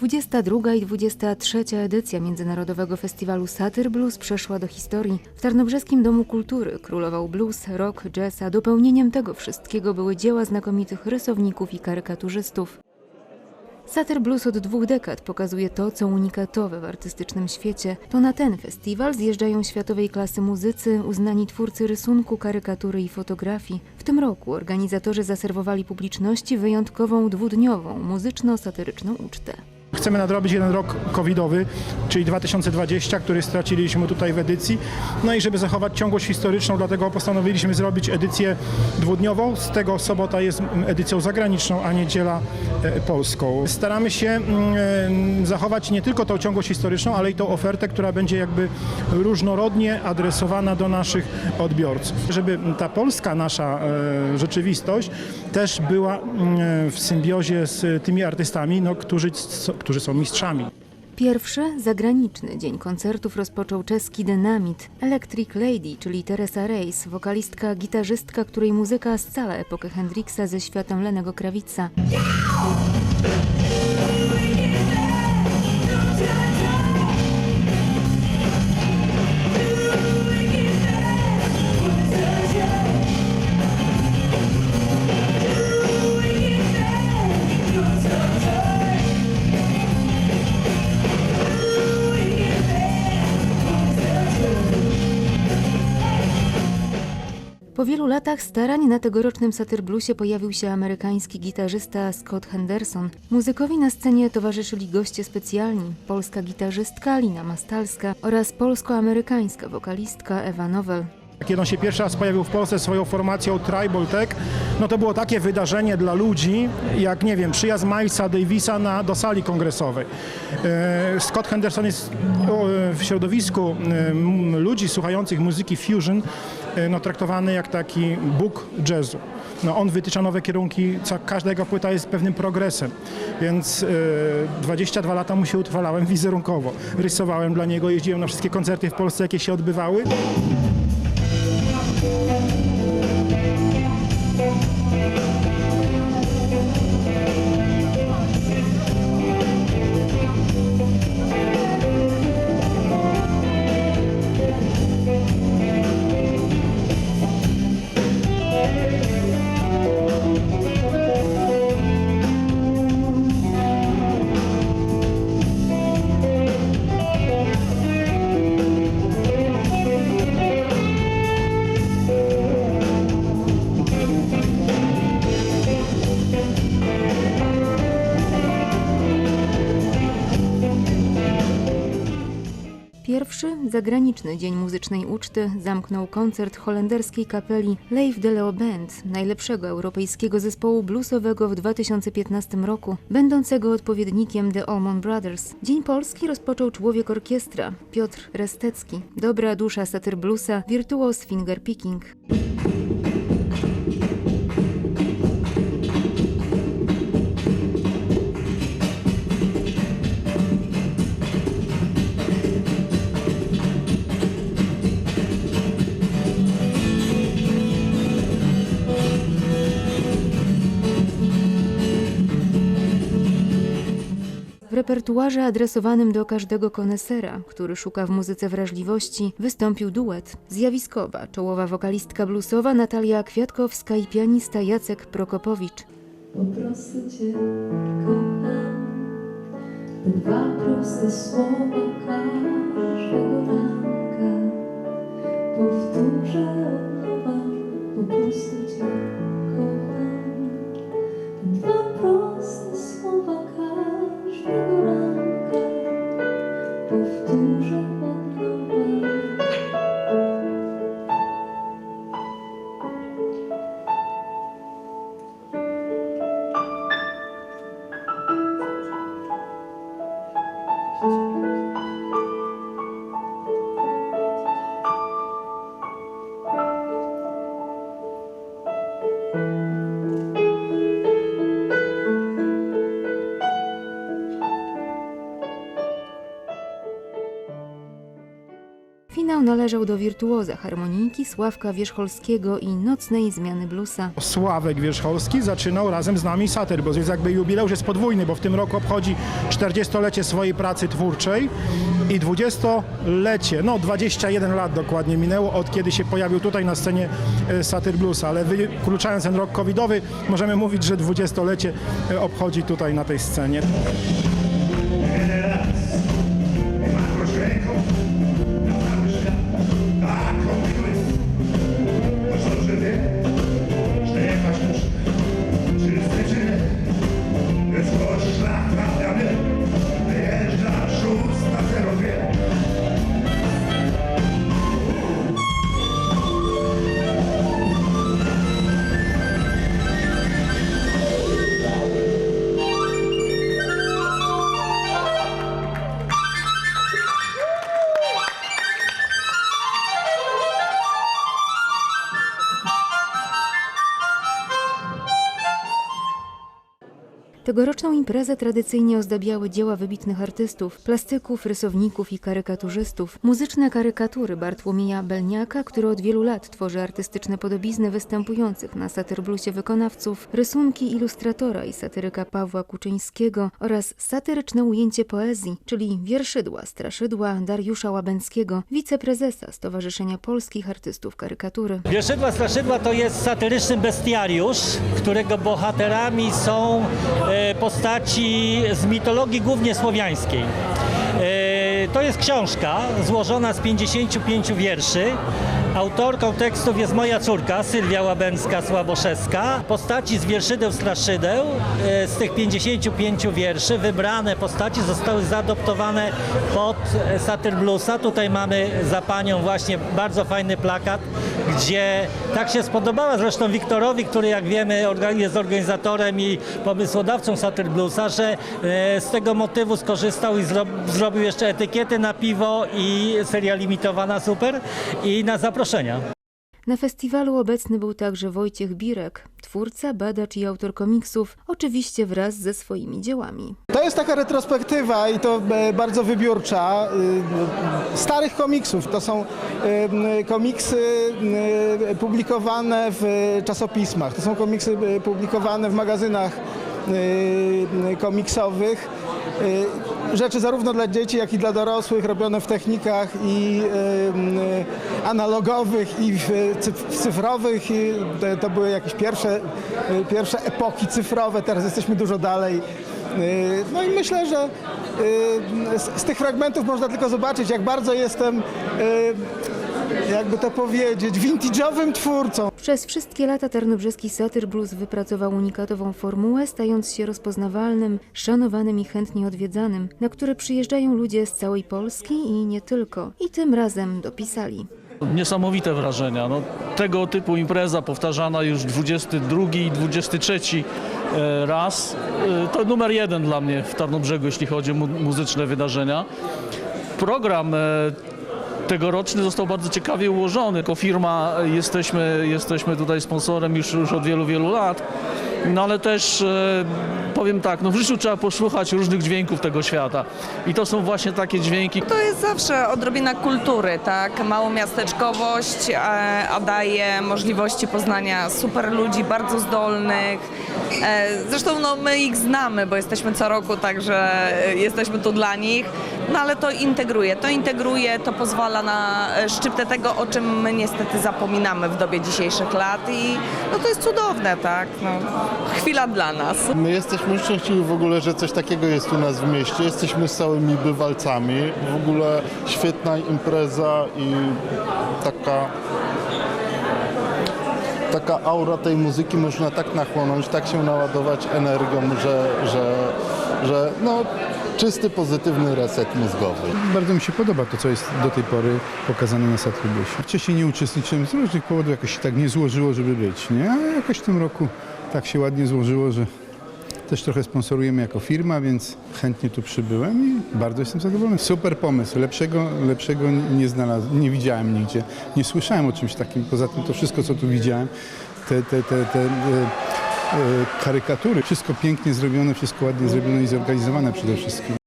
22 i 23 edycja Międzynarodowego Festiwalu Satyr Blues przeszła do historii. W Tarnobrzeskim Domu Kultury królował blues, rock, jazz, a dopełnieniem tego wszystkiego były dzieła znakomitych rysowników i karykaturzystów. Satyr Blues od dwóch dekad pokazuje to, co unikatowe w artystycznym świecie. To na ten festiwal zjeżdżają światowej klasy muzycy, uznani twórcy rysunku, karykatury i fotografii. W tym roku organizatorzy zaserwowali publiczności wyjątkową dwudniową muzyczno-satyryczną ucztę. Chcemy nadrobić jeden rok covidowy, czyli 2020, który straciliśmy tutaj w edycji. No i żeby zachować ciągłość historyczną, dlatego postanowiliśmy zrobić edycję dwudniową. Z tego sobota jest edycją zagraniczną, a niedziela e, polską. Staramy się mm, e, zachować nie tylko tą ciągłość historyczną, ale i tą ofertę, która będzie jakby różnorodnie adresowana do naszych odbiorców. Żeby ta polska nasza e, rzeczywistość też była mm, w symbiozie z tymi artystami, no, którzy, którzy są mistrzami. Pierwszy, zagraniczny dzień koncertów rozpoczął czeski dynamit Electric Lady, czyli Teresa Reis, wokalistka, gitarzystka, której muzyka scala epokę Hendrixa ze światem Lenego Krawica. Po wielu latach starań na tegorocznym Satyr Bluesie pojawił się amerykański gitarzysta Scott Henderson. Muzykowi na scenie towarzyszyli goście specjalni, polska gitarzystka Lina Mastalska oraz polsko-amerykańska wokalistka Ewa Nowel. Kiedy on się pierwszy raz pojawił w Polsce swoją formacją Tribal Tech, no to było takie wydarzenie dla ludzi, jak nie wiem, przyjazd Milesa Davisa na, do sali kongresowej. E, Scott Henderson jest e, w środowisku e, ludzi słuchających muzyki fusion no, traktowany jak taki bóg jazzu. No, on wytycza nowe kierunki, ca, każda jego płyta jest pewnym progresem, więc e, 22 lata mu się utrwalałem wizerunkowo. Rysowałem dla niego, jeździłem na wszystkie koncerty w Polsce, jakie się odbywały. Pierwszy, zagraniczny dzień muzycznej uczty zamknął koncert holenderskiej kapeli Leif de Leo Band, najlepszego europejskiego zespołu bluesowego w 2015 roku, będącego odpowiednikiem The Allman Brothers. Dzień polski rozpoczął człowiek orkiestra, Piotr Restecki, dobra dusza satyr bluesa, wirtuos fingerpicking. Repertuarze adresowanym do każdego konesera, który szuka w muzyce wrażliwości, wystąpił duet. Zjawiskowa, czołowa wokalistka bluesowa Natalia Kwiatkowska i pianista Jacek Prokopowicz. Po prostu Cię kocham. Dwa proste słowa każdego ranka powtórzę. Po prostu Cię powtórzę należał do wirtuoza harmonijki Sławka Wierzcholskiego i nocnej zmiany bluesa. Sławek Wierzcholski zaczynał razem z nami Satyr Blues, więc jakby jubileusz jest podwójny, bo w tym roku obchodzi 40-lecie swojej pracy twórczej i 20-lecie, no 21 lat dokładnie minęło od kiedy się pojawił tutaj na scenie e, Satyr Blues, ale wykluczając ten rok covidowy, możemy mówić, że 20-lecie e, obchodzi tutaj na tej scenie. Tegoroczną imprezę tradycyjnie ozdabiały dzieła wybitnych artystów, plastyków, rysowników i karykaturzystów. Muzyczne karykatury Bartłomieja Belniaka, który od wielu lat tworzy artystyczne podobizny występujących na satyrblusie wykonawców, rysunki ilustratora i satyryka Pawła Kuczyńskiego oraz satyryczne ujęcie poezji, czyli wierszydła, straszydła Dariusza Łabęckiego, wiceprezesa Stowarzyszenia Polskich Artystów Karykatury. Wierszydła Straszydła to jest satyryczny bestiariusz, którego bohaterami są e, postaci z mitologii głównie słowiańskiej. E, To jest książka złożona z 55 wierszy. Autorką tekstów jest moja córka, Sylwia Łabęcka-Słaboszewska. Postaci z wierszydeł Straszydeł, e, z tych 55 wierszy, wybrane postaci zostały zaadoptowane pod Satyr Bluesa. Tutaj mamy za panią właśnie bardzo fajny plakat, gdzie tak się spodobała zresztą Wiktorowi, który jak wiemy jest organizatorem i pomysłodawcą Satyr Bluesa, że e, z tego motywu skorzystał i zro, zrobił jeszcze etykiety na piwo i seria limitowana super i na zaproszenia. Na festiwalu obecny był także Wojciech Birek, twórca, badacz i autor komiksów, oczywiście wraz ze swoimi dziełami. To jest taka retrospektywa i to e, bardzo wybiórcza y, starych komiksów. To są y, komiksy publikowane w czasopismach, to są komiksy publikowane w magazynach komiksowych. Rzeczy zarówno dla dzieci, jak i dla dorosłych, robione w technikach i analogowych, i cyfrowych. To- były jakieś pierwsze, pierwsze epoki cyfrowe, teraz jesteśmy dużo dalej. Y, No i myślę, że y, z, z tych fragmentów można tylko zobaczyć, jak bardzo jestem, y, jakby to powiedzieć, vintage'owym twórcą. Przez wszystkie lata tarnobrzeski satyr blues wypracował unikatową formułę, stając się rozpoznawalnym, szanowanym i chętnie odwiedzanym, na które przyjeżdżają ludzie z całej Polski i nie tylko. I tym razem dopisali. Niesamowite wrażenia. No, tego typu impreza powtarzana już 22 i 23 e, raz. E, To numer jeden dla mnie w Tarnobrzegu, jeśli chodzi o mu- muzyczne wydarzenia. Program e, tegoroczny został bardzo ciekawie ułożony. Jako firma jesteśmy, jesteśmy tutaj sponsorem już, już od wielu, wielu lat. No ale też e, powiem tak, no w życiu trzeba posłuchać różnych dźwięków tego świata. I to są właśnie takie dźwięki, To jest zawsze odrobina kultury, tak? Małomiasteczkowość, e, a daje możliwości poznania super ludzi, bardzo zdolnych. E, Zresztą no, my ich znamy, bo jesteśmy co roku, także jesteśmy tu dla nich. No ale to integruje, to integruje, to pozwala na szczyptę tego, o czym my niestety zapominamy w dobie dzisiejszych lat i no to jest cudowne, tak? No, chwila dla nas. My jesteśmy szczęśliwi w ogóle, że coś takiego jest u nas w mieście. Jesteśmy stałymi bywalcami. W ogóle świetna impreza i taka taka aura tej muzyki można tak nachłonąć, tak się naładować energią, że, że, że no, czysty, pozytywny reset mózgowy. Bardzo mi się podoba to, co jest do tej pory pokazane na Satrybusie. Wcześniej nie uczestniczyłem z różnych powodów, jakoś się tak nie złożyło, żeby być, nie? A jakoś w tym roku tak się ładnie złożyło, że też trochę sponsorujemy jako firma, więc chętnie tu przybyłem i bardzo jestem zadowolony. Super pomysł, lepszego, lepszego nie znalazłem, nie widziałem nigdzie, nie słyszałem o czymś takim. Poza tym to wszystko, co tu widziałem, te, te, te, te e, e, karykatury, wszystko pięknie zrobione, wszystko ładnie zrobione i zorganizowane przede wszystkim.